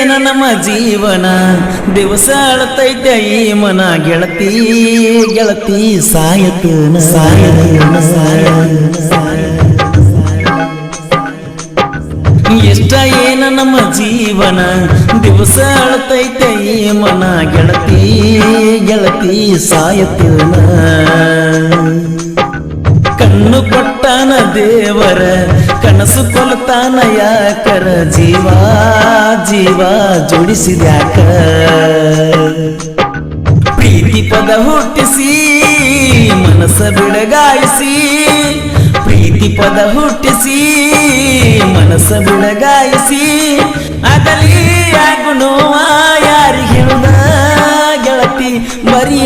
ನಮ್ಮ ಜೀವನ? ದಿವಸ ಅಳತೈತೆ ಈ ಮನ ಗೆಳತಿ ಗೆಳತಿ ಸಾಯತನ? ಸಾಯತನ ಸಾಯ ಇಷ್ಟ ಏನ ನಮ್ಮ ಜೀವನ? ದಿವಸ ಅಳತೈತೆ ಈ ಮನ ಗೆಳತಿ ಗೆಳತಿ ಸಾಯತನ? ಕಣ್ಣು ಕೊಟ್ಟಾನ ದೇವರ, ಕನಸು ಕೊಲ್ತಾನ ಯಾಕರ? ಜೀವ ಜೀವ ಜೋಡಿಸಿದ್ಯಾಕ ಪ್ರೀತಿ ಪದ ಹುಟ್ಟಿಸಿ, ಮನಸ ಬಿಡಗಾಯಿಸಿ, ಪ್ರೀತಿ ಪದ ಹುಟ್ಟಿಸಿ, ಮನಸ ಬಿಡಗಾಯಿಸಿ, ಅಗಲಿ ಯಾಗು ನೋವ ಯಾರಿಗೆ ಹೇಳುದ? ಗೆಳತಿ ಬರಿ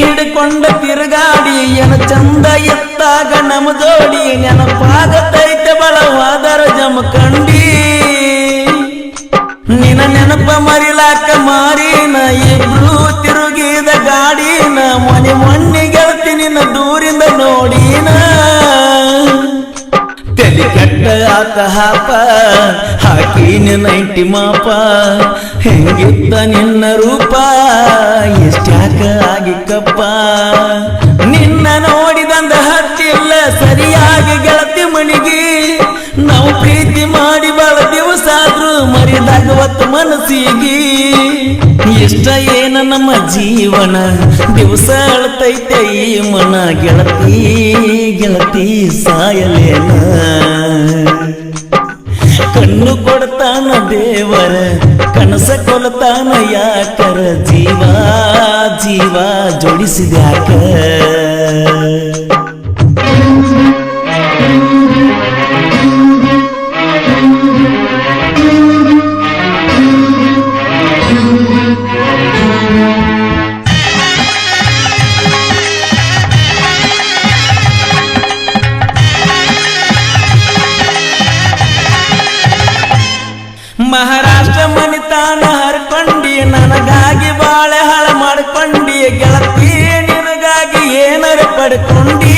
ಹಿಡ್ಕೊಂಡ ತಿರುಗಾಡಿ ಏನ ಚಂದ ಎತ್ತಾಗ ನಮ ಜೋಡಿ ನೆನಪಾಗತೈತೆ ಬಲವಾದರ ಜಮಕಂಡಿ ನಿನ ನೆನಪ ಮರಿಲಾಕ ಮಾರಿನ, ಇಬ್ರು ತಿರುಗಿದ ಗಾಡಿನ, ಮನೆ ಮಣ್ಣಿ ಗೆಳತಿ ನಿನ್ನ ದೂರಿಂದ ನೋಡಿನ. ತಲೆ ಕಟ್ಟ ಆತ ಹಾಪ, ಹಾಕಿ ನೈಂಟಿ ಮಾಪ ಹೆಂಗಿದ್ದ ನಿನ್ನ ರೂಪ ಎಷ್ಟ್ಯಾಕ ಆಗಿಕ್ಕಪ್ಪ ನಿನ್ನ ನೋಡಿದಂದ ಹತ್ತಿಲ್ಲ, ಸರಿಯಾಗಿ ಗೆಳತಿ ಮಣಿಗೆ. ನಾವು ಪ್ರೀತಿ ಮಾಡಿ ಬಾಳ ದಿವಸ ಆದ್ರೂ ಮರಿದಾಗವತ್ತು ಮನಸ್ಸಿಗೆ. ಇಷ್ಟ ಏನ ನಮ್ಮ ಜೀವನ, ದಿವಸ ಅಳ್ತೈತೆ ಈ ಮನ. ಗೆಳತಿ ಗೆಳತಿ ಸಾಯಲೇನ. ಕಣ್ಣು ಕೊಡ್ತಾನ ದೇವರ ಕನಸ ಕೊಲ್ತಾನ ಯಾಕರ ಜೀವ ಜೀವ ಜೋಡಿಸಿದ್ಯಾಕ? ಮಹಾರಾಷ್ಟ್ರ ಮನಿತಾನ ಹರ್ಕೊಂಡಿ ನನಗಾಗಿ ಬಾಳೆ ಹಾಳ ಮಾಡ್ಕೊಂಡಿ, ಗೆಳತಿ ನಿನಗಾಗಿ ಏನರ ಪಡ್ಕೊಂಡಿ.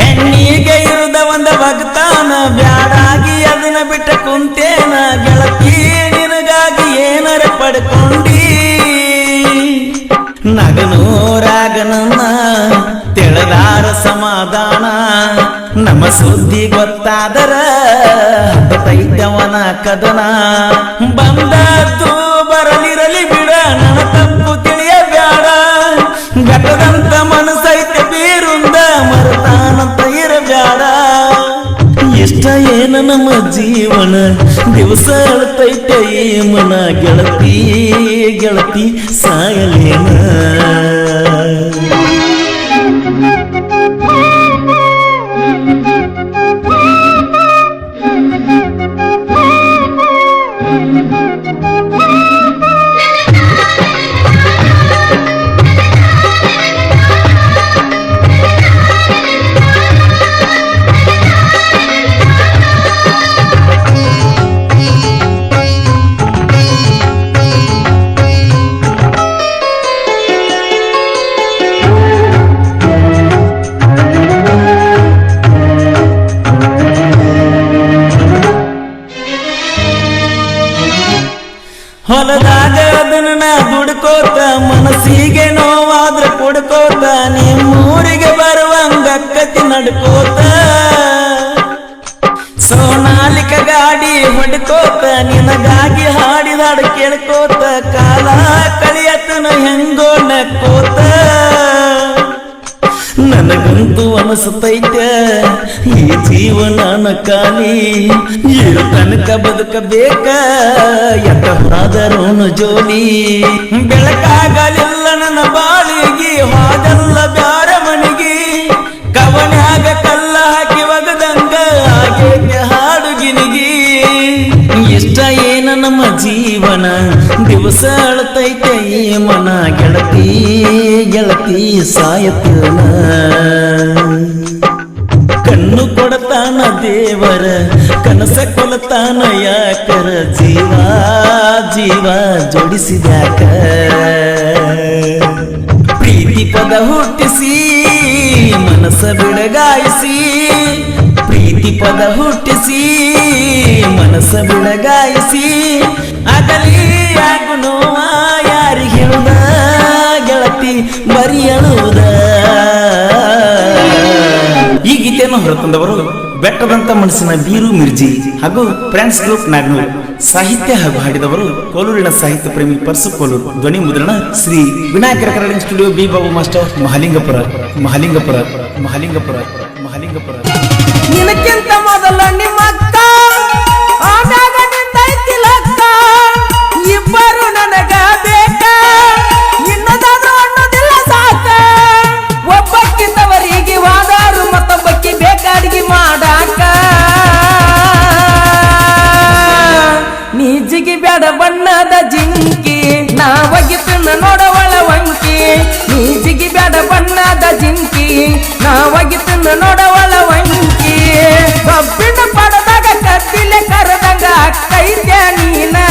ಹೆಣ್ಣಿಗೆ ಇರುದ ಒಂದ ಭಕ್ತಾನ, ಬ್ಯಾಡಾಗಿ ಅದನ್ನ ಬಿಟ್ಟ ಕುಂತೇನ, ಗೆಳತಿ ನಿನಗಾಗಿ ಏನರ ಪಡ್ಕೊಂಡಿ. ನಗನೂರಾಗನನ್ನ ತೆಳದಾರ ಸಮಾಧಾನ, ನಮ್ಮ ಸುದ್ದಿ ಗೊತ್ತಾದರ ತೈತವನ ಕದನ. ಬಂದದ್ದು ಬರಲಿರಲಿ ಬಿಡ, ನನ್ನ ತಪ್ಪು ತಿಳಿಯಬೇಡ ಘಟದಂತ ಮನಸ್ಸೈತೆ ಬೀರುಂದ ಮರತಾನಂತ ಇರಬೇಡ ಇಷ್ಟ ಏನ ನಮ್ಮ ಜೀವನ, ದಿವಸ ಅಳ್ತೈತೆ ಈ ಮನ ಗೆಳತಿ ಗೆಳತಿ ಸಾಯಲೇನ. ಸೋನಾಲಿಕ ಗಾಡಿ ಹೊಡ್ಕೋತ, ನಿನಗಾಗಿ ಹಾಡಿದಾಡ ಕೇಳ್ಕೋತ, ಕಾಲ ಕಳಿಯತನ ಹೆಂಗೋ ನಕ್ಕೋತ ನನಗೂ ನನಗಂತೂ ಅನಿಸ್ತೈತೆ, ಈ ಜೀವನ ನಕಾಲಿ ಏನು ತನಕ ಬದುಕಬೇಕ ಎತ್ತ ಹೋದರೋನು ಜೋಲಿ. ಬೆಳಕಾಗಲಿಲ್ಲ ನನ್ನ ಬಾಳಿಗೆ ದಿವಸ ಅಳತೈತೆ ಈ ಮನ ಗೆಳತಿ ಗೆಳತಿ ಸಾಯತಿಲ್ಲ ಕಣ್ಣು ಕೊಡತಾನ ದೇವರ, ಕನಸ ಕೊಲತಾನ ಯಾಕರ, ಜೀವ ಜೀವ ಜೋಡಿಸಿದ್ಯಾಕ. ಪ್ರೀತಿ ಪದ ಹುಟ್ಟಿಸಿ, ಮನಸ ಬಿಡಗಾಯಿಸಿ, ಪ್ರೀತಿ ಪದ ಹುಟ್ಟಿಸಿ, ಮನಸ ಬಿಡಗಾಯಿಸಿ ಆಗಲಿ ಈ ಬೆಟ್ಟದಂತ ಮನಸ್ಸಿನ ಬೀರು ಮಿರ್ಜಿ ಹಾಗೂ ಫ್ರೆಂಡ್ಸ್ ಗ್ರೂಪ್ ನಾಗ್ನೂರ್ ಸಾಹಿತ್ಯ ಹಾಗೂ ಹಾಡಿದವರು ಕೋಲೂರಿನ ಸಾಹಿತ್ಯ ಪ್ರೇಮಿ ಪರ್ಸು ಕೋಲೂರು. ಧ್ವನಿ ಮುದ್ರಣ Shri Vinayaka recording studio B Babu master Mahalingapura Mahalingapura Mahalingapura Mahalingapura. ಮೊದಲ ನಿಮ್ಮ ಬಿಸಾಡ ಬಣ್ಣದ ಜಿಂಕಿ, ನಾ ತಿನ್ನ ನೋಡವಳ ವಂಕಿ. ನೀ ಜಿಗಿ ಬ್ಯಾಡ ಬಣ್ಣದ ಜಿಂಕಿ, ನಾ ತಿನ್ನ ನೋಡವಳ ವಂಕಿ. ಕಬ್ಬಿನ ಪಡದಾಗ ಕತ್ತಿಲೆ ಕರೆದಂಗ ಕೈದ್ಯಾ ನೀನಾ.